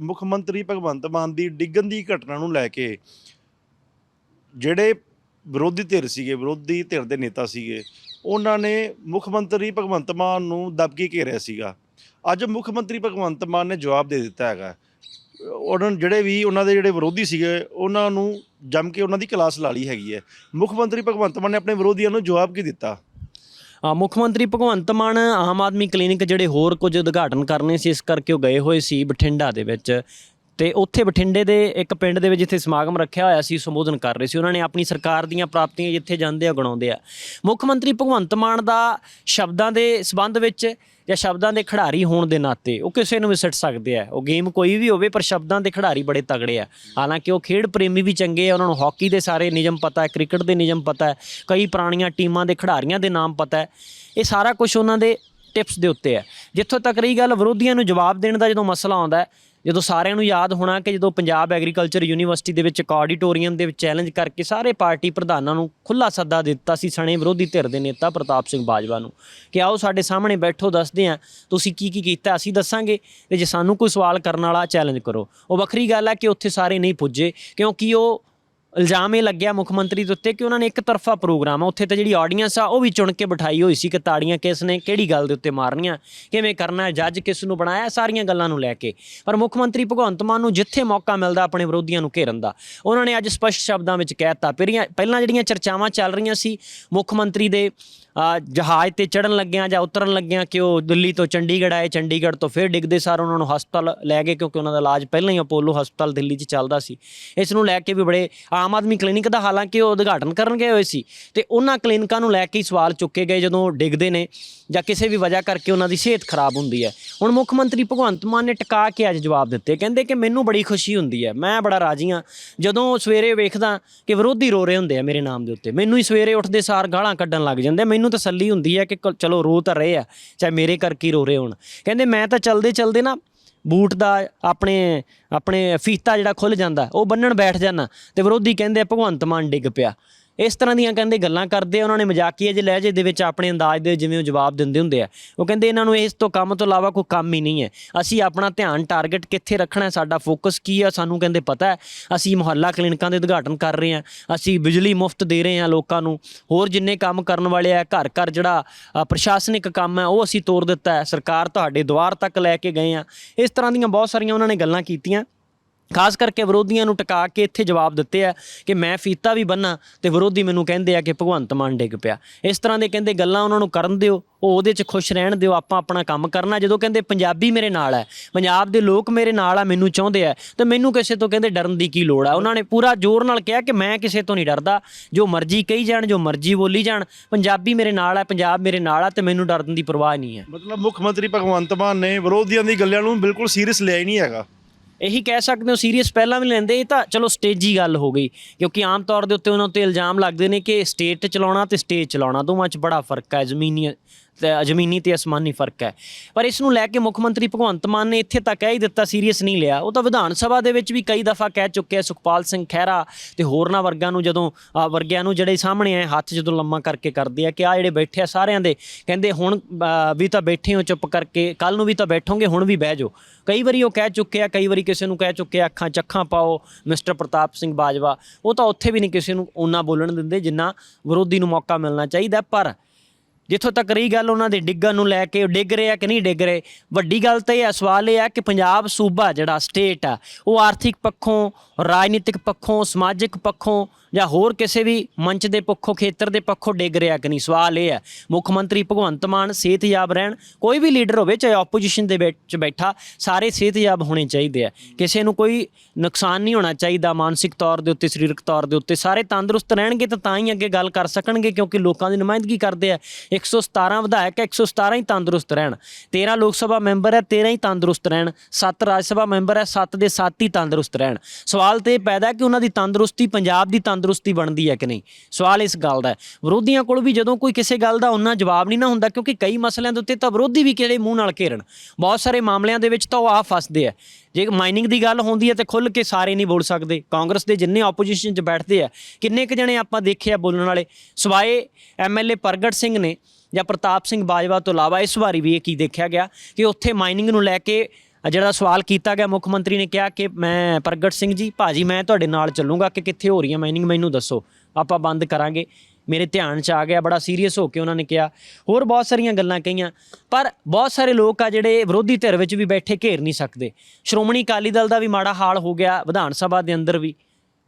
ਮੁੱਖ ਮੰਤਰੀ ਭਗਵੰਤ ਮਾਨ ਦੀ ਡਿੱਗਣ ਦੀ ਘਟਨਾ ਨੂੰ ਲੈ ਕੇ ਜਿਹੜੇ ਵਿਰੋਧੀ ਧਿਰ ਸੀਗੇ, ਵਿਰੋਧੀ ਧਿਰ ਦੇ ਨੇਤਾ ਸੀਗੇ, ਉਹਨਾਂ ਨੇ ਮੁੱਖ ਮੰਤਰੀ ਭਗਵੰਤ ਮਾਨ ਨੂੰ ਦਬਕੇ ਘੇਰਿਆ ਸੀਗਾ। ਅੱਜ ਮੁੱਖ ਮੰਤਰੀ ਭਗਵੰਤ ਮਾਨ ਨੇ ਜਵਾਬ ਦੇ ਦਿੱਤਾ ਹੈਗਾ। ਉਹਨਾਂ ਜਿਹੜੇ ਵੀ, ਉਹਨਾਂ ਦੇ ਜਿਹੜੇ ਵਿਰੋਧੀ ਸੀਗੇ, ਉਹਨਾਂ ਨੂੰ ਜੰਮ ਕੇ ਉਹਨਾਂ ਦੀ ਕਲਾਸ ਲਾ ਲਈ ਹੈਗੀ ਹੈ। ਮੁੱਖ ਮੰਤਰੀ ਭਗਵੰਤ ਮਾਨ ਨੇ ਆਪਣੇ ਵਿਰੋਧੀਆਂ ਨੂੰ ਜਵਾਬ ਕੀ ਦਿੱਤਾ? ਮੁੱਖ ਮੰਤਰੀ ਭਗਵੰਤ ਮਾਨ ਆਮ ਆਦਮੀ ਕਲੀਨਿਕ ਜਿਹੜੇ ਹੋਰ ਕੁਝ ਉਦਘਾਟਨ ਕਰਨੇ ਸੀ, ਇਸ ਕਰਕੇ ਉਹ ਗਏ ਹੋਏ ਸੀ ਬਠਿੰਡਾ ਦੇ ਵਿੱਚ। ਤੇ ਉੱਥੇ ਬਠਿੰਡੇ ਦੇ ਇੱਕ ਪਿੰਡ ਦੇ ਵਿੱਚ ਜਿੱਥੇ ਸਮਾਗਮ ਰੱਖਿਆ ਹੋਇਆ ਸੀ, ਸੰਬੋਧਨ ਕਰ ਰਹੇ ਸੀ, ਉਹਨਾਂ ਨੇ ਆਪਣੀ ਸਰਕਾਰ ਦੀਆਂ ਪ੍ਰਾਪਤੀਆਂ ਜਿੱਥੇ ਜਾਂਦੇ ਆ ਗਣਾਉਂਦੇ ਆ। ਮੁੱਖ ਮੰਤਰੀ ਭਗਵੰਤ ਮਾਨ ਦਾ ਸ਼ਬਦਾਂ ਦੇ ਸਬੰਧ ਵਿੱਚ ਜਾਂ ਸ਼ਬਦਾਂ ਦੇ ਖਿਡਾਰੀ ਹੋਣ ਦੇ ਨਾਤੇ ਉਹ ਕਿਸੇ ਨੂੰ ਵੀ ਸਿੱਟ ਸਕਦੇ ਆ। ਉਹ ਗੇਮ ਕੋਈ ਵੀ ਹੋਵੇ, ਪਰ ਸ਼ਬਦਾਂ ਦੇ ਖਿਡਾਰੀ ਬੜੇ ਤਗੜੇ ਆ। ਹਾਲਾਂਕਿ ਉਹ ਖੇਡ ਪ੍ਰੇਮੀ ਵੀ ਚੰਗੇ ਆ, ਉਹਨਾਂ ਨੂੰ ਹਾਕੀ ਦੇ ਸਾਰੇ ਨਿਯਮ ਪਤਾ ਹੈ, ਕ੍ਰਿਕਟ ਦੇ ਨਿਯਮ ਪਤਾ ਹੈ, ਕਈ ਪੁਰਾਣੀਆਂ ਟੀਮਾਂ ਦੇ ਖਿਡਾਰੀਆਂ ਦੇ ਨਾਮ ਪਤਾ ਹੈ। ਇਹ ਸਾਰਾ ਕੁਝ ਉਹਨਾਂ ਦੇ ਟਿਪਸ ਦੇ ਉੱਤੇ ਹੈ। ਜਿੱਥੋਂ ਤੱਕ ਰਹੀ ਗੱਲ, ਵਿਰੋਧੀਆਂ ਨੂੰ ਜਵਾਬ ਦੇਣ ਦਾ ਜਦੋਂ ਮਸਲਾ ਆਉਂਦਾ ਜਦੋਂ ਸਾਰਿਆਂ ਨੂੰ ਯਾਦ ਹੋਣਾ ਕਿ ਜਦੋਂ ਪੰਜਾਬ ਐਗਰੀਕਲਚਰ ਯੂਨੀਵਰਸਿਟੀ ਦੇ ਵਿੱਚ ਇੱਕ ਆਡੀਟੋਰੀਅਮ ਦੇ ਵਿੱਚ ਚੈਲੰਜ ਕਰਕੇ ਸਾਰੇ ਪਾਰਟੀ ਪ੍ਰਧਾਨਾਂ ਨੂੰ ਖੁੱਲਾ ਸੱਦਾ ਦਿੱਤਾ ਸੀ ਸਣੇ ਵਿਰੋਧੀ ਧਿਰ ਦੇ ਨੇਤਾ ਪ੍ਰਤਾਪ ਸਿੰਘ ਬਾਜਵਾ ਨੂੰ, ਕਿ ਆਓ ਸਾਡੇ ਸਾਹਮਣੇ ਬੈਠੋ, ਦੱਸਦੇ ਆ ਤੁਸੀਂ ਕੀ ਕੀ ਕੀਤਾ, ਅਸੀਂ ਦੱਸਾਂਗੇ ਤੇ ਜੇ ਸਾਨੂੰ ਕੋਈ ਸਵਾਲ ਕਰਨ ਵਾਲਾ ਚੈਲੰਜ ਕਰੋ। ਉਹ ਵੱਖਰੀ ਗੱਲ ਹੈ ਕਿ ਉੱਥੇ ਸਾਰੇ ਨਹੀਂ ਪੁੱਜੇ, ਕਿਉਂਕਿ ਉਹ ਇਲਜ਼ਾਮ ਇਹ ਲੱਗਿਆ ਮੁੱਖ ਮੰਤਰੀ ਦੇ ਉੱਤੇ ਕਿ ਉਹਨਾਂ ਨੇ ਇੱਕ ਤਰਫਾ ਪ੍ਰੋਗਰਾਮ ਆ, ਉੱਥੇ ਤਾਂ ਜਿਹੜੀ ਆਡੀਅנס ਆ, ਉਹ ਵੀ ਚੁਣ ਕੇ ਬਿਠਾਈ ਹੋਈ ਸੀ ਕਿ ਤਾੜੀਆਂ ਕਿਸ ਨੇ ਕਿਹੜੀ ਗੱਲ ਦੇ ਉੱਤੇ ਮਾਰਨੀਆਂ, ਕਿਵੇਂ ਕਰਨਾ ਹੈ ਜੱਜ ਕਿਸ ਨੂੰ ਬਣਾਇਆ, ਸਾਰੀਆਂ ਗੱਲਾਂ ਨੂੰ ਲੈ ਕੇ। ਪਰ ਮੁੱਖ ਮੰਤਰੀ ਭਗਵੰਤ ਮਾਨ ਨੂੰ ਜਿੱਥੇ ਮੌਕਾ ਮਿਲਦਾ ਆਪਣੇ ਵਿਰੋਧੀਆਂ ਨੂੰ ਘੇਰਨ ਦਾ। ਉਹਨਾਂ ਨੇ ਅੱਜ ਸਪਸ਼ਟ ਸ਼ਬਦਾਂ ਵਿੱਚ ਕਹਿਤਾ ਪਹਿਲੀਆਂ ਪਹਿਲਾਂ ਜਿਹੜੀਆਂ ਚਰਚਾਵਾਂ ਚੱਲ ਰਹੀਆਂ ਸੀ ਮੁੱਖ ਮੰਤਰੀ ਦੇ ਅ, ਜਹਾਜ਼ ਤੇ ਚੜਨ ਲੱਗਿਆਂ ਜਾਂ ਉਤਰਨ ਲੱਗਿਆਂ ਕਿ ਉਹ ਦਿੱਲੀ ਤੋਂ ਚੰਡੀਗੜ੍ਹ ਆਏ ਚੰਡੀਗੜ੍ਹ ਤੋਂ ਫਿਰ ਡਿੱਗਦੇ ਸਾਰ ਉਹਨਾਂ ਨੂੰ ਹਸਪਤਾਲ ਲੈ ਗਏ ਕਿਉਂਕਿ ਉਹਨਾਂ ਦਾ ਇਲਾਜ ਪਹਿਲਾਂ ਹੀ ਅਪੋਲੋ ਹਸਪਤਾਲ ਦਿੱਲੀ 'ਚ ਚੱਲਦਾ ਸੀ। ਇਸ ਨੂੰ ਲੈ ਕੇ ਵੀ ਬੜੇ ਆਮ ਆਦਮੀ ਕਲੀਨਿਕ ਦਾ ਹਾਲਾਂਕਿ ਉਹ ਉਦਘਾਟਨ ਕਰਨ ਗਏ ਹੋਏ ਸੀ ਤੇ ਉਹਨਾਂ ਕਲੀਨਿਕਾਂ ਨੂੰ ਲੈ ਕੇ ਹੀ ਸਵਾਲ ਚੁੱਕੇ ਗਏ ਜਦੋਂ ਉਹ ਡਿੱਗਦੇ ਨੇ ਜਾਂ ਕਿਸੇ ਵੀ ਵਜ੍ਹਾ ਕਰਕੇ ਉਹਨਾਂ ਦੀ ਸਿਹਤ ਖਰਾਬ ਹੁੰਦੀ ਹੈ। ਹੁਣ ਮੁੱਖ ਮੰਤਰੀ ਭਗਵੰਤ ਮਾਨ ਨੇ ਟਿਕਾ ਕੇ ਅੱਜ ਜਵਾਬ ਦਿੱਤੇ। ਕਹਿੰਦੇ ਕਿ ਮੈਨੂੰ ਬੜੀ ਖੁਸ਼ੀ ਹੁੰਦੀ ਹੈ ਮੈਂ ਬੜਾ ਰਾਜੀ ਹਾਂ। ਜਦੋਂ ਸਵੇਰੇ ਵੇਖਦਾ ਕਿ ਵਿਰੋਧੀ ਰੋ ਰਹੇ ਹੁੰਦੇ ਆ ਮੇਰੇ ਨਾਮ ਦੇ ਉੱਤੇ ਮੈਨੂੰ ਹੀ ਸਵੇਰੇ ਉੱਠਦੇ ਸਾਰ ਗਾਲਾਂ ਕੱਢਣ ਲੱਗ ਜਾਂਦੇ ਆ। ਮੈਨੂੰ ਮੈਨੂੰ ਤਸੱਲੀ ਹੁੰਦੀ ਹੈ ਕਿ ਕ- ਚਲੋ ਰੋ ਤਾਂ ਰਹੇ ਆ, ਚਾਹੇ ਮੇਰੇ ਕਰਕੇ ਹੀ ਰੋ ਰਹੇ ਹੋਣ। ਕਹਿੰਦੇ ਮੈਂ ਤਾਂ ਚਲਦੇ ਚਲਦੇ ਨਾ ਬੂਟ ਦਾ ਆਪਣੇ ਆਪਣੇ ਫੀਤਾ ਜਿਹੜਾ ਖੁੱਲ ਜਾਂਦਾ, ਉਹ ਬੰਨਣ ਬੈਠ ਜਾਣਾ ਤੇ ਵਿਰੋਧੀ ਕਹਿੰਦੇ ਆ, ਭਗਵੰਤ ਮਾਨ ਡਿੱਗ ਪਿਆ। ਇਸ ਤਰ੍ਹਾਂ ਦੀਆਂ ਕਹਿੰਦੇ ਗੱਲਾਂ ਕਰਦੇ ਆ, ਉਹਨਾਂ ਨੇ ਮਜ਼ਾਕੀਏ ਜਿਹੇ ਲਹਿਜੇ ਦੇ ਵਿੱਚ ਆਪਣੇ ਅੰਦਾਜ਼ ਦੇ ਜਿਵੇਂ ਉਹ ਜਵਾਬ ਦਿੰਦੇ ਹੁੰਦੇ ਆ। ਉਹ ਕਹਿੰਦੇ ਇਹਨਾਂ ਨੂੰ ਇਸ ਤੋਂ ਕੰਮ ਤੋਂ ਇਲਾਵਾ ਕੋਈ ਕੰਮ ਹੀ ਨਹੀਂ ਹੈ। ਅਸੀਂ ਆਪਣਾ ਧਿਆਨ ਟਾਰਗੇਟ ਕਿੱਥੇ ਰੱਖਣਾ ਹੈ, ਸਾਡਾ ਫੋਕਸ ਕੀ ਆ? ਸਾਨੂੰ ਕਹਿੰਦੇ ਪਤਾ ਹੈ, ਅਸੀਂ ਮੁਹੱਲਾ ਕਲੀਨਿਕਾਂ ਦੇ ਉਦਘਾਟਨ ਕਰ ਰਹੇ ਹਾਂ, ਅਸੀਂ ਬਿਜਲੀ ਮੁਫਤ ਦੇ ਰਹੇ ਹਾਂ ਲੋਕਾਂ ਨੂੰ। ਹੋਰ ਜਿੰਨੇ ਕੰਮ ਕਰਨ ਵਾਲੇ ਆ, ਘਰ ਘਰ ਜਿਹੜਾ ਪ੍ਰਸ਼ਾਸਨਿਕ ਕੰਮ ਹੈ, ਉਹ ਅਸੀਂ ਤੋਰ ਦਿੱਤਾ ਹੈ। ਸਰਕਾਰ ਤੁਹਾਡੇ ਦੁਆਰ ਤੱਕ ਲੈ ਕੇ ਗਏ ਆ ਇਸ ਤਰ੍ਹਾਂ ਦੀਆਂ ਬਹੁਤ ਸਾਰੀਆਂ ਉਹਨਾਂ ਨੇ ਗੱਲਾਂ ਕੀਤੀਆਂ। ਖਾਸ ਕਰਕੇ ਵਿਰੋਧੀਆਂ ਨੂੰ ਟਿਕਾ ਕੇ ਇੱਥੇ ਜਵਾਬ ਦਿੱਤੇ ਆ ਕਿ ਮੈਂ ਫੀਤਾ ਵੀ ਬੰਨਾ ਤੇ ਵਿਰੋਧੀ ਮੈਨੂੰ ਕਹਿੰਦੇ ਆ ਕਿ ਭਗਵੰਤ ਮਾਨ ਡਿੱਗ ਪਿਆ। ਇਸ ਤਰ੍ਹਾਂ ਦੇ ਕਹਿੰਦੇ ਗੱਲਾਂ ਉਹਨਾਂ ਨੂੰ ਕਰਨ ਦਿਓ, ਉਹ ਉਹਦੇ 'ਚ ਖੁਸ਼ ਰਹਿਣ ਦਿਓ, ਆਪਾਂ ਆਪਣਾ ਕੰਮ ਕਰਨਾ। ਜਦੋਂ ਕਹਿੰਦੇ ਪੰਜਾਬੀ ਮੇਰੇ ਨਾਲ ਹੈ, ਪੰਜਾਬ ਦੇ ਲੋਕ ਮੇਰੇ ਨਾਲ ਆ, ਮੈਨੂੰ ਚਾਹੁੰਦੇ ਆ, ਤੇ ਮੈਨੂੰ ਕਿਸੇ ਤੋਂ ਕਹਿੰਦੇ ਡਰਨ ਦੀ ਕੀ ਲੋੜ ਆ? ਉਹਨਾਂ ਨੇ ਪੂਰਾ ਜ਼ੋਰ ਨਾਲ ਕਿਹਾ ਕਿ ਮੈਂ ਕਿਸੇ ਤੋਂ ਨਹੀਂ ਡਰਦਾ। ਜੋ ਮਰਜ਼ੀ ਕਹੀ ਜਾਣ, ਜੋ ਮਰਜ਼ੀ ਬੋਲੀ ਜਾਣ, ਪੰਜਾਬੀ ਮੇਰੇ ਨਾਲ ਆ ਪੰਜਾਬ ਮੇਰੇ ਨਾਲ ਆ ਤੇ ਮੈਨੂੰ ਡਰਨ ਦੀ ਪਰਵਾਹ ਨਹੀਂ ਹੈ। ਮਤਲਬ ਮੁੱਖ ਮੰਤਰੀ ਭਗਵੰਤ ਮਾਨ ਨੇ ਵਿਰੋਧੀਆਂ ਦੀ ਗੱਲਾਂ ਨੂੰ ਬਿਲਕੁਲ ਸੀਰੀਅਸ ਲਿਆ ਹੀ ਨਹੀਂ ਹੈਗਾ। ਇਹੀ ਕਹਿ ਸਕਦੇ ਹੋ ਸੀਰੀਅਸ ਪਹਿਲਾਂ ਵੀ ਲੈਂਦੇ, ਇਹ ਤਾਂ ਚਲੋ ਸਟੇਜੀ ਗੱਲ ਹੋ ਗਈ, ਕਿਉਂਕਿ ਆਮ ਤੌਰ ਦੇ ਉੱਤੇ ਉਹਨਾਂ ਉੱਤੇ ਇਲਜ਼ਾਮ ਲੱਗਦੇ ਨੇ ਕਿ ਸਟੇਟ ਚਲਾਉਣਾ ਤੇ ਸਟੇਜ ਚਲਾਉਣਾ, ਦੋਵਾਂ 'ਚ ਬੜਾ ਫ਼ਰਕ ਹੈ ਜ਼ਮੀਨੀ ਜ਼ਮੀਨੀ ਤੇ ਅਸਮਾਨੀ ਫ਼ਰਕ ਹੈ। ਪਰ ਇਸ ਨੂੰ ਲੈ ਕੇ ਮੁੱਖ ਮੰਤਰੀ ਭਗਵੰਤ ਮਾਨ ਨੇ ਇੱਥੇ ਤੱਕ ਕਹਿ ਹੀ ਦਿੱਤਾ ਸੀਰੀਅਸ ਨਹੀਂ ਲਿਆ। ਉਹ ਤਾਂ ਵਿਧਾਨ ਸਭਾ ਦੇ ਵਿੱਚ ਵੀ ਕਈ ਦਫਾ ਕਹਿ ਚੁੱਕੇ ਆ, ਸੁਖਪਾਲ ਸਿੰਘ ਖਹਿਰਾ ਤੇ ਹੋਰਨਾਂ ਵਰਗਾਂ ਨੂੰ ਜਦੋਂ ਵਰਗਿਆਂ ਨੂੰ ਜਿਹੜੇ ਸਾਹਮਣੇ ਆਏ, ਹੱਥ ਜਦੋਂ ਲੰਮਾ ਕਰਕੇ ਕਰਦੇ ਆ ਕਿ ਆ ਜਿਹੜੇ ਬੈਠੇ ਆ ਸਾਰਿਆਂ ਦੇ, ਕਹਿੰਦੇ ਹੁਣ ਵੀ ਤਾਂ ਬੈਠੇ ਹੋ ਚੁੱਪ ਕਰਕੇ ਕੱਲ ਨੂੰ ਵੀ ਤਾਂ ਬੈਠੋਗੇ, ਹੁਣ ਵੀ ਬਹਿ ਜਾਓ। ਕਈ ਵਾਰੀ ਉਹ ਕਹਿ ਚੁੱਕੇ ਆ, ਕਈ ਵਾਰੀ ਕਿਸੇ ਨੂੰ ਕਹਿ ਚੁੱਕੇ ਆ, ਅੱਖਾਂ ਚੱਖਾਂ ਪਾਓ, ਮਿਸਟਰ ਪ੍ਰਤਾਪ ਸਿੰਘ ਬਾਜਵਾ। ਉਹ ਤਾਂ ਉੱਥੇ ਵੀ ਨਹੀਂ ਕਿਸੇ ਨੂੰ ਉਹਨਾਂ ਬੋਲਣ ਦਿੰਦੇ, ਜਿੰਨਾ ਵਿਰੋਧੀ ਨੂੰ ਮੌਕਾ ਮਿਲਣਾ ਚਾਹੀਦਾ, ਪਰ ਜਿੱਥੋਂ ਤੱਕ ਰਹੀ ਗੱਲ ਉਹਨਾਂ ਦੇ ਡਿੱਗਣ ਨੂੰ ਲੈ ਕੇ, ਉਹ ਡਿੱਗ ਰਹੇ ਆ ਕਿ ਨਹੀਂ ਡਿੱਗ ਰਹੇ? ਵੱਡੀ ਗੱਲ ਤਾਂ ਇਹ ਹੈ ਸਵਾਲ ਇਹ ਹੈ ਕਿ ਪੰਜਾਬ ਸੂਬਾ ਜਿਹੜਾ ਸਟੇਟ ਆ, ਉਹ ਆਰਥਿਕ ਪੱਖੋਂ, ਰਾਜਨੀਤਿਕ ਪੱਖੋਂ, ਸਮਾਜਿਕ ਪੱਖੋਂ ਜਾਂ ਹੋਰ ਕਿਸੇ ਵੀ ਮੰਚ ਦੇ ਪੱਖੋਂ ਖੇਤਰ ਦੇ ਪੱਖੋਂ ਡਿੱਗ ਰਿਹਾ ਕਿ ਨਹੀਂ? ਸਵਾਲ ਇਹ ਹੈ ਮੁੱਖ ਮੰਤਰੀ ਭਗਵੰਤ ਮਾਨ ਸਿਹਤਯਾਬ ਰਹਿਣ ਕੋਈ ਵੀ ਲੀਡਰ ਹੋਵੇ ਚਾਹੇ ਆਪੋਜੀਸ਼ਨ ਦੇ ਵਿੱਚ ਬੈਠਾ ਸਾਰੇ ਸਿਹਤਯਾਬ ਹੋਣੇ ਚਾਹੀਦੇ ਆ। ਕਿਸੇ ਨੂੰ ਕੋਈ ਨੁਕਸਾਨ ਨਹੀਂ ਹੋਣਾ ਚਾਹੀਦਾ ਮਾਨਸਿਕ ਤੌਰ ਦੇ ਉੱਤੇ ਸਰੀਰਕ ਤੌਰ ਦੇ ਉੱਤੇ। ਸਾਰੇ ਤੰਦਰੁਸਤ ਰਹਿਣਗੇ ਤਾਂ ਤਾਂ ਹੀ ਅੱਗੇ ਗੱਲ ਕਰ ਸਕਣਗੇ ਕਿਉਂਕਿ ਲੋਕਾਂ ਦੀ ਨੁਮਾਇੰਦਗੀ ਕਰਦੇ ਆ। 117 ਵਿਧਾਇਕ ਹੈ, 117 ਹੀ ਤੰਦਰੁਸਤ ਰਹਿਣ। 13 ਲੋਕ ਸਭਾ ਮੈਂਬਰ ਹੈ 13 ਹੀ ਤੰਦਰੁਸਤ ਰਹਿਣ। 7 ਰਾਜ ਸਭਾ ਮੈਂਬਰ ਹੈ 7 ਦੇ 7 ਹੀ ਤੰਦਰੁਸਤ ਰਹਿਣ। ਸਵਾਲ ਤੇ ਇਹ ਪੈਦਾ ਕਿ ਉਹਨਾਂ ਦੀ ਤੰਦਰੁਸਤੀ ਪੰਜਾਬ ਦੀ ਤੰਦਰੁਸਤੀ ਬਣਦੀ ਹੈ ਕਿ ਨਹੀਂ? ਸਵਾਲ ਇਸ ਗੱਲ ਦਾ ਵਿਰੋਧੀਆਂ ਕੋਲ ਵੀ ਜਦੋਂ ਕੋਈ ਕਿਸੇ ਗੱਲ ਦਾ ਉਹਨਾਂ ਜਵਾਬ ਨਹੀਂ ਨਾ ਹੁੰਦਾ, ਕਿਉਂਕਿ ਕਈ ਮਸਲਿਆਂ ਦੇ ਉੱਤੇ ਤਾਂ ਵਿਰੋਧੀ ਵੀ ਕਿਹੜੇ ਮੂੰਹ ਨਾਲ ਘੇਰਨ। ਬਹੁਤ ਸਾਰੇ ਮਾਮਲਿਆਂ ਦੇ ਵਿੱਚ ਤਾਂ ਉਹ ਆ ਫਸਦੇ ਆ। ਜੇ ਮਾਈਨਿੰਗ ਦੀ ਗੱਲ ਹੁੰਦੀ ਹੈ ਤੇ ਖੁੱਲ ਕੇ ਸਾਰੇ ਨਹੀਂ ਬੋਲ ਸਕਦੇ। ਕਾਂਗਰਸ ਦੇ ਜਿੰਨੇ ਆਪੋਜੀਸ਼ਨ 'ਚ ਬੈਠਦੇ ਆ, ਕਿੰਨੇ ਕੁ ਜਣੇ ਆਪਾਂ ਦੇਖੇ ਆ ਬੋਲਣ ਵਾਲੇ? ਸਵਾਏ ਐਮਐਲਏ ਪ੍ਰਗਟ ਸਿੰਘ ਨੇ ਜਾਂ ਪ੍ਰਤਾਪ ਸਿੰਘ ਬਾਜਵਾ ਤੋਂ ਇਲਾਵਾ ਇਸ ਵਾਰੀ ਵੀ ਇਹ ਕੀ ਦੇਖਿਆ ਗਿਆ ਕਿ ਉੱਥੇ ਮਾਈਨਿੰਗ ਨੂੰ ਲੈ ਕੇ ਜਿਹੜਾ ਸਵਾਲ ਕੀਤਾ ਗਿਆ, ਮੁੱਖ ਮੰਤਰੀ ਨੇ ਕਿਹਾ ਕਿ ਮੈਂ ਪ੍ਰਗਟ ਸਿੰਘ ਜੀ, ਭਾਜੀ ਮੈਂ ਤੁਹਾਡੇ ਨਾਲ ਚੱਲੂਗਾ ਕਿ ਕਿੱਥੇ ਹੋ ਰਹੀ ਹੈ ਮਾਈਨਿੰਗ ਮੈਨੂੰ ਦੱਸੋ। ਆਪਾਂ ਬੰਦ ਕਰਾਂਗੇ। ਮੇਰੇ ਧਿਆਨ 'ਚ ਆ ਗਿਆ, ਬੜਾ ਸੀਰੀਅਸ ਹੋ ਕੇ ਉਹਨਾਂ ਨੇ ਕਿਹਾ। ਹੋਰ ਬਹੁਤ ਸਾਰੀਆਂ ਗੱਲਾਂ ਕਹੀਆਂ, ਪਰ ਬਹੁਤ ਸਾਰੇ ਲੋਕ ਆ ਜਿਹੜੇ ਵਿਰੋਧੀ ਧਿਰ ਵਿੱਚ ਵੀ ਬੈਠੇ, ਘੇਰ ਨਹੀਂ ਸਕਦੇ। ਸ਼੍ਰੋਮਣੀ ਅਕਾਲੀ ਦਲ ਦਾ ਵੀ ਮਾੜਾ ਹਾਲ ਹੋ ਗਿਆ, ਵਿਧਾਨ ਸਭਾ ਦੇ ਅੰਦਰ ਵੀ।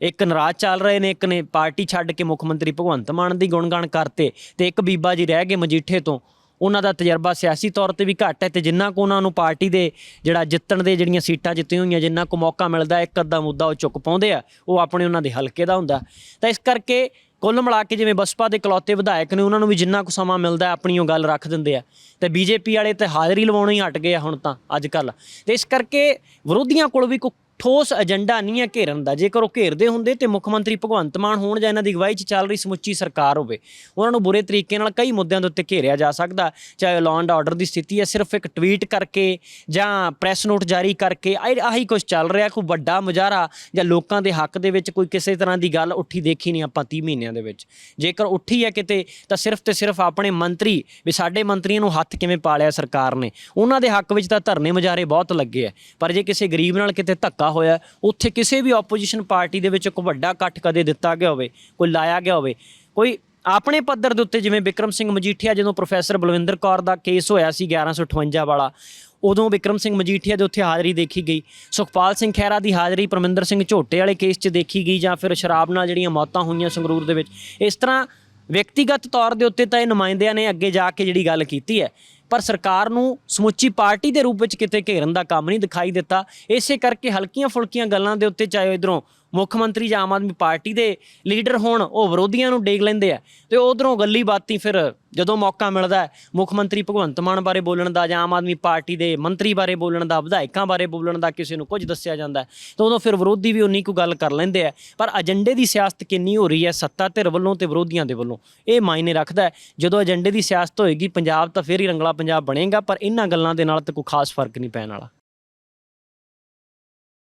ਇੱਕ ਨਰਾਜ਼ ਚੱਲ ਰਹੇ ਨੇ, ਇੱਕ ਨੇ ਪਾਰਟੀ ਛੱਡ ਕੇ ਮੁੱਖ ਮੰਤਰੀ ਭਗਵੰਤ ਮਾਨ ਦੀ ਗੁਣਗਾਨ ਕਰਤੇ ਤੇ ਇੱਕ ਬੀਬਾ ਜੀ ਰਹਿ ਗਏ ਮਜੀਠੇ ਤੋਂ। ਉਹਨਾਂ ਦਾ ਤਜਰਬਾ ਸਿਆਸੀ ਤੌਰ ਤੇ ਵੀ ਘੱਟ ਹੈ ਤੇ ਜਿੰਨਾ ਕੁ ਉਹਨਾਂ ਨੂੰ ਪਾਰਟੀ ਦੇ ਜਿਹੜਾ ਜਿੱਤਣ ਦੇ ਜਿਹੜੀਆਂ ਸੀਟਾਂ ਜਿੱਤੀਆਂ ਹੋਈਆਂ, ਜਿੰਨਾ ਕੁ ਮੌਕਾ ਮਿਲਦਾ, ਇੱਕ ਅੱਧਾ ਮੁੱਦਾ ਉਹ ਚੁੱਕ ਪਾਉਂਦੇ ਆ, ਉਹ ਆਪਣੇ ਉਹਨਾਂ ਦੇ ਹਲਕੇ ਦਾ ਹੁੰਦਾ। ਤਾਂ ਇਸ ਕਰਕੇ ਕੁੱਲ ਮਿਲਾ ਕੇ ਜਿਵੇਂ ਬਸਪਾ ਦੇ ਇਕਲੌਤੇ ਵਿਧਾਇਕ ਨੇ, ਉਹਨਾਂ ਨੂੰ ਵੀ ਜਿੰਨਾ ਕੁ ਸਮਾਂ ਮਿਲਦਾ ਆਪਣੀ ਉਹ ਗੱਲ ਰੱਖ ਦਿੰਦੇ ਆ। ਤੇ ਬੀਜੇਪੀ ਵਾਲੇ ਤੇ ਹਾਜ਼ਰੀ ਲਵਾਉਣੋਂ ਹੀ ਹਟ ਗਏ ਆ ਹੁਣ ਤਾਂ, ਅੱਜ ਕੱਲ ਤੇ ਇਸ ਕਰਕੇ ਵਿਰੋਧੀਆਂ ਕੋਲ ਵੀ ਕੋਈ ਠੋਸ ਏਜੰਡਾ ਨਹੀਂ ਹੈ ਘੇਰਨ ਦਾ। ਜੇਕਰ ਉਹ ਘੇਰਦੇ ਹੁੰਦੇ ਤੇ ਮੁੱਖ ਮੰਤਰੀ ਭਗਵੰਤ ਮਾਨ ਹੋਣ ਜਾਂ ਇਹਨਾਂ ਦੀ ਅਗਵਾਈ 'ਚ ਚੱਲ ਰਹੀ ਸਮੁੱਚੀ ਸਰਕਾਰ ਹੋਵੇ, ਉਹਨਾਂ ਨੂੰ ਬੁਰੇ ਤਰੀਕੇ ਨਾਲ ਕਈ ਮੁੱਦਿਆਂ ਦੇ ਉੱਤੇ ਘੇਰਿਆ ਜਾ ਸਕਦਾ। ਚਾਹੇ ਲਾਅ ਐਂਡ ਆਰਡਰ ਦੀ ਸਥਿਤੀ ਹੈ, ਸਿਰਫ ਇੱਕ ਟਵੀਟ ਕਰਕੇ ਜਾਂ ਪ੍ਰੈਸ ਨੋਟ ਜਾਰੀ ਕਰਕੇ, ਆਹੀ ਕੁਝ ਚੱਲ ਰਿਹਾ, ਕੋਈ ਵੱਡਾ ਮੁਜ਼ਾਹਰਾ ਜਾਂ ਲੋਕਾਂ ਦੇ ਹੱਕ ਦੇ ਵਿੱਚ ਕੋਈ ਕਿਸੇ ਤਰ੍ਹਾਂ ਦੀ ਗੱਲ ਉੱਠੀ ਦੇਖੀ ਨਹੀਂ ਆਪਾਂ 30 ਮਹੀਨਿਆਂ ਦੇ ਵਿੱਚ। ਜੇਕਰ ਉੱਠੀ ਹੈ ਕਿਤੇ, ਤਾਂ ਸਿਰਫ ਤੇ ਸਿਰਫ ਆਪਣੇ ਮੰਤਰੀ ਵੀ ਸਾਡੇ ਮੰਤਰੀਆਂ ਨੂੰ ਹੱਥ ਕਿਵੇਂ ਪਾਲਿਆ ਸਰਕਾਰ ਨੇ? ਉਹਨਾਂ ਦੇ ਹੱਕ ਵਿੱਚ ਤਾਂ ਧਰਨੇ ਮੁਜ਼ਾਹਰੇ ਬਹੁਤ ਲੱਗੇ ਆ। ਪਰ ਜੇ ਕਿਸੇ ਗਰੀਬ ਨਾਲ ਕਿਤੇ ਧੱਕਾ ਹੋਇਆ ਉੱਥੇ ਕਿਸੇ ਵੀ ਆਪੋਜੀਸ਼ਨ ਪਾਰਟੀ ਦੇ ਵਿੱਚ ਕੋਈ ਵੱਡਾ ਇਕੱਠ ਕਦੇ ਦਿੱਤਾ ਗਿਆ ਹੋਵੇ, ਕੋਈ ਲਾਇਆ ਗਿਆ ਹੋਵੇ। ਕੋਈ ਆਪਣੇ ਪੱਧਰ ਦੇ ਉੱਤੇ ਜਿਵੇਂ ਵਿਕਰਮ ਸਿੰਘ ਮਜੀਠੀਆ ਜਦੋਂ ਪ੍ਰੋਫੈਸਰ ਬਲਵਿੰਦਰ ਕੌਰ ਦਾ ਕੇਸ ਹੋਇਆ ਸੀ 1158 ਵਾਲਾ, ਉਦੋਂ ਵਿਕਰਮ ਸਿੰਘ ਮਜੀਠੀਆ ਦੇ ਉੱਥੇ ਹਾਜ਼ਰੀ ਦੇਖੀ ਗਈ। ਸੁਖਪਾਲ ਸਿੰਘ ਖਹਿਰਾ ਦੀ ਹਾਜ਼ਰੀ ਪਰਮਿੰਦਰ ਸਿੰਘ ਝੋਟੇ ਵਾਲੇ ਕੇਸ 'ਚ ਦੇਖੀ ਗਈ ਜਾਂ ਫਿਰ ਸ਼ਰਾਬ ਨਾਲ ਜਿਹੜੀਆਂ ਮੌਤਾਂ ਹੋਈਆਂ ਸੰਗਰੂਰ ਦੇ ਵਿੱਚ। ਇਸ ਤਰ੍ਹਾਂ ਵਿਅਕਤੀਗਤ ਤੌਰ ਦੇ ਉੱਤੇ ਤਾਂ ਇਹ ਨੁਮਾਇੰਦਿਆਂ ਨੇ ਅੱਗੇ ਜਾ ਕੇ ਜਿਹੜੀ ਗੱਲ ਕੀਤੀ ਹੈ। ਪਰ ਸਰਕਾਰ ਨੂੰ ਸਮੁੱਚੀ ਪਾਰਟੀ ਦੇ ਰੂਪ ਵਿੱਚ ਕਿਤੇ ਘੇਰਨ ਦਾ ਕੰਮ ਨਹੀਂ ਦਿਖਾਈ ਦਿੱਤਾ। ਇਸੇ ਕਰਕੇ ਹਲਕੀਆਂ ਫੁਲਕੀਆਂ ਗੱਲਾਂ ਦੇ ਉੱਤੇ ਚਾਹੇ ਇਧਰੋਂ ਮੁੱਖ ਮੰਤਰੀ ਜਾਂ ਆਮ ਆਦਮੀ ਪਾਰਟੀ ਦੇ ਲੀਡਰ ਹੋਣ, ਉਹ ਵਿਰੋਧੀਆਂ ਨੂੰ ਡੇਗ ਲੈਂਦੇ ਆ। ਤੇ ਉਧਰੋਂ ਗੱਲੀ ਬਾਤੀ ਫਿਰ ਜਦੋਂ ਮੌਕਾ ਮਿਲਦਾ ਮੁੱਖ ਮੰਤਰੀ ਭਗਵੰਤ ਮਾਨ ਬਾਰੇ ਬੋਲਣ ਦਾ ਜਾਂ ਆਮ ਆਦਮੀ ਪਾਰਟੀ ਦੇ ਮੰਤਰੀ ਬਾਰੇ ਬੋਲਣ ਦਾ, ਵਿਧਾਇਕਾਂ ਬਾਰੇ ਬੋਲਣ ਦਾ ਕਿਸੇ ਨੂੰ ਕੁਝ ਦੱਸਿਆ ਜਾਂਦਾ ਤਾਂ ਉਦੋਂ ਫਿਰ ਵਿਰੋਧੀ ਵੀ ਉਨੀ ਕੁ ਗੱਲ ਕਰ ਲੈਂਦੇ ਆ। ਪਰ ਏਜੰਡੇ ਦੀ ਸਿਆਸਤ ਕਿੰਨੀ ਹੋ ਰਹੀ ਹੈ ਸੱਤਾ ਧਿਰ ਵੱਲੋਂ ਤੇ ਵਿਰੋਧੀਆਂ ਦੇ ਵੱਲੋਂ, ਇਹ ਮਾਇਨੇ ਰੱਖਦਾ ਜਦੋਂ ਏਜੰਡੇ ਦੀ ਸਿਆਸਤ ਹੋਏਗੀ, ਪੰਜਾਬ ਤਾਂ ਫਿਰ ਹੀ ਰੰਗਲਾ ਪੰਜਾਬ ਬਣੇਗਾ, ਪਰ ਇਹਨਾਂ ਗੱਲਾਂ ਦੇ ਨਾਲ ਤਾਂ ਕੋਈ ਖਾਸ ਫ਼ਰਕ ਨਹੀਂ ਪੈਣ ਵਾਲਾ।